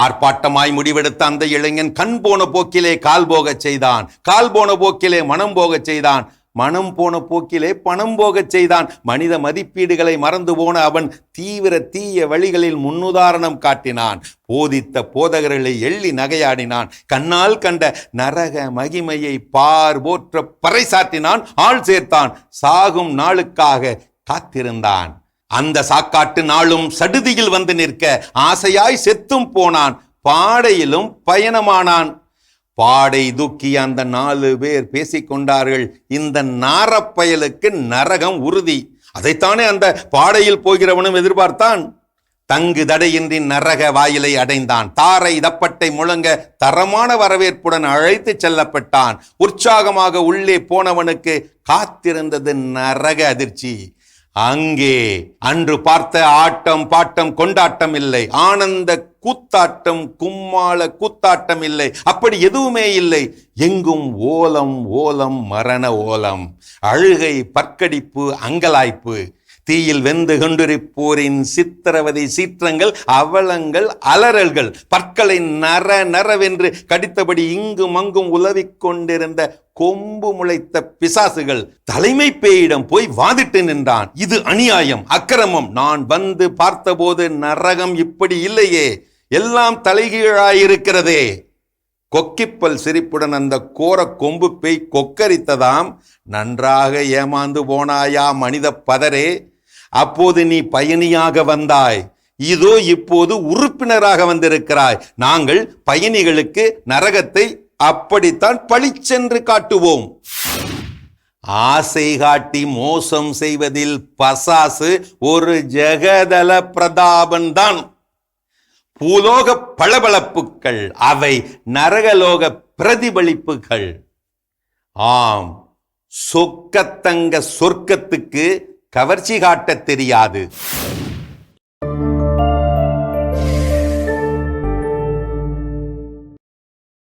ஆர்ப்பாட்டமாய் முடிவெடுத்த அந்த இளைஞன் கண் போன போக்கிலே கால் போகச் செய்தான். கால் போன போக்கிலே மனம் போகச் செய்தான். மனம் போன போக்கிலே பணம் போகச் செய்தான். மனித மதிப்பீடுகளை மறந்து போன அவன் தீவிர தீய வழிகளில் முன்னுதாரணம் காட்டினான். போதித்த போதகர்களை எள்ளி நகையாடினான். கண்ணால் கண்ட நரக மகிமையை பார் போற்ற பறைசாற்றினான். ஆள் சேர்த்தான். சாகும் நாளுக்காக காத்திருந்தான். அந்த சாக்காட்டு நாளும் சடுதியில் வந்து நிற்க ஆசையாய் செத்தும் போனான். பாடையிலும் பயணமானான். பாடை தூக்கி அந்த நாலு பேர் பேசிக்கொண்டார்கள் இந்த நாரப்பயலுக்கு நரகம் உறுதி. அதைத்தானே அந்த பாடையில் போகிறவனும் எதிர்பார்த்தான். தங்கு தடையின்றி நரக வாயிலை அடைந்தான். தாரை தப்பட்டை முழங்க தரமான வரவேற்புடன் அழைத்து செல்லப்பட்டான். உற்சாகமாக உள்ளே போனவனுக்கு காத்திருந்தது நரக அதிர்ச்சி. அங்கே அன்று பார்த்த ஆட்டம் பாட்டம் கொண்டாட்டம் இல்லை ஆனந்த கூத்தாட்டம் கும்மாள கூத்தாட்டம் இல்லை அப்படி எதுவுமே இல்லை. எங்கும் ஓலம் ஓலம் மரண ஓலம். அழுகை பற்கடிப்பு அங்கலாய்ப்பு. தீயில் வெந்து கொண்டிருப்போரின் சித்திரவதை சீற்றங்கள் அவலங்கள் அலறல்கள் பற்களை நர நரவென்று கடித்தபடி இங்கும் அங்கும் உலவிக் கொண்டிருந்த கொம்பு முளைத்த பிசாசுகள் தலைமை பேயிடம் போய் வாதிட்டு நின்றான். இது அநியாயம் அக்கிரமம். நான் வந்து பார்த்தபோது நரகம் இப்படி இல்லையே. எல்லாம் தலைகீழாயிருக்கிறதே. கொக்கிப்பல் சிரிப்புடன் அந்த கோர கொம்பு பேய் கொக்கரித்ததாம். நன்றாக ஏமாந்து போனாயா மனித பதரே. அப்போது நீ பயணியாக வந்தாய். இதோ இப்போது உறுப்பினராக வந்திருக்கிறாய். நாங்கள் பயணிகளுக்கு நரகத்தை அப்படித்தான் பளிச்சென்று காட்டுவோம். ஆசை காட்டி மோசம் செய்வதில் பசாசு ஒரு ஜெகதல பிரதாபன் தான். பூலோக பளபளப்புக்கள் அவை நரகலோக பிரதிபலிப்புகள். ஆம் சொக்கத்தங்க சொர்க்கத்துக்கு கவர்ச்சி காட்டத் தெரியாது.